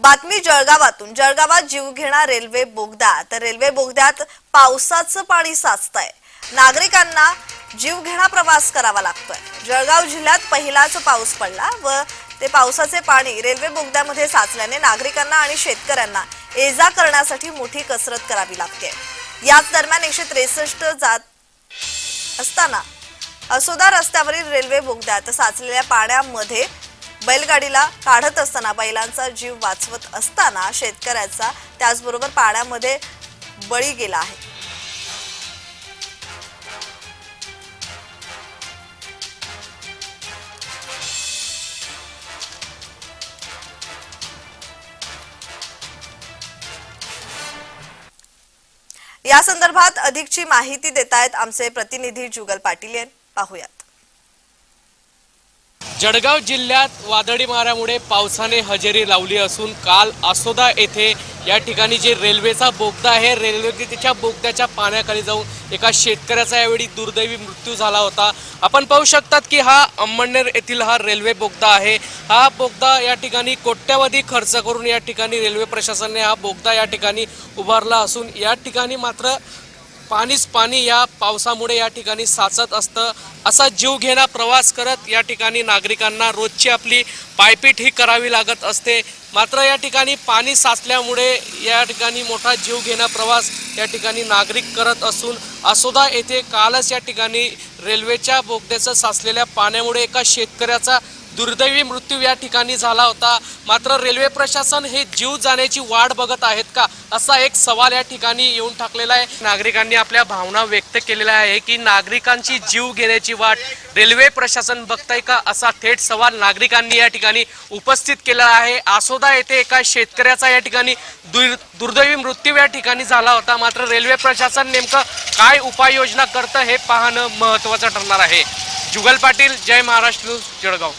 बातमी जळगावातून. जळगावात जीवघेणा रेल्वे बोगदा. तर रेल्वे बोगद्यात पावसाचं पाणी साचतंय. नागरिकांना जीवघेणा प्रवास करावा लागतोय. जळगाव जिल्ह्यात पहिलाच पाऊस पडला व ते पावसाचे पाणी रेल्वे बोगद्यामध्ये साचल्याने नागरिकांना आणि शेतकऱ्यांना ये करण्यासाठी मोठी कसरत करावी लागते. याच दरम्यान एकशे त्रेसष्ट जात असताना असोदा रस्त्यावरील रेल्वे बोगद्यात साचलेल्या पाण्यामध्ये बैलगाडीला काढत असताना बैलांचा जीव वाचवत असताना शेतकऱ्याचा त्याचबरोबर पाण्यामध्ये बळी गेला आहे. या संदर्भात अधिकची माहिती देत आहेत आमचे प्रतिनिधी जुगल पाटील यांनी. पाहूयात. जळगाव जिल्ह्यात वादळी माऱ्यामुळे पावसाने हजेरी लावली असून काल आसोदा येथे या ठिकाणी जे रेल्वेचा बोगदा आहे रेल्वेच्या बोगद्याच्या पाण्याखाली जाऊन एका शेतकऱ्याचा यावेळी दुर्दैवी मृत्यू झाला होता. आपण पाहू शकतात की हा अंमळनेर येथील हा रेल्वे बोगदा आहे. हा बोगदा या ठिकाणी कोट्यवधी खर्च करून या ठिकाणी रेल्वे प्रशासनाने हा बोगदा या ठिकाणी उभारला असून या ठिकाणी मात्र पाणीच पाणी या पावसामुळे या ठिकाणी साचत असतं. असा जीवघेणा प्रवास करत या ठिकाणी नागरिकांना रोजची आपली पायपीट ही करावी लागत असते. मात्र या ठिकाणी पाणी साचल्यामुळे या ठिकाणी मोठा जीवघेणा प्रवास या ठिकाणी नागरिक करत असून असोदा येथे कालच या ठिकाणी रेल्वेच्या बोगद्याचं साचलेल्या पाण्यामुळे एका शेतकऱ्याचा दुर्दैवी मृत्यू या ठिकाणी झाला होता. मात्र रेल्वे प्रशासन हे जीव जाण्याची वाट बघत आहेत का? असा एक सवाल या ठिकाणी येऊन टाकलेला आहे. नागरिकांनी आपल्या भावना व्यक्त केलेल्या आहे की नागरिकांची जीव घेण्याची वाट रेल्वे प्रशासन बघताय का? असा थेट सवाल नागरिकांनी या ठिकाणी उपस्थित केला आहे. आसोदा येथे एका शेतकऱ्याचा या ठिकाणी दुर् दुर्दैवी मृत्यू या ठिकाणी झाला होता. मात्र रेल्वे प्रशासन नेमकं काय उपाययोजना करतं हे पाहणं महत्त्वाचं ठरणार आहे. जुगल पाटील जय महाराष्ट्र जळगाव.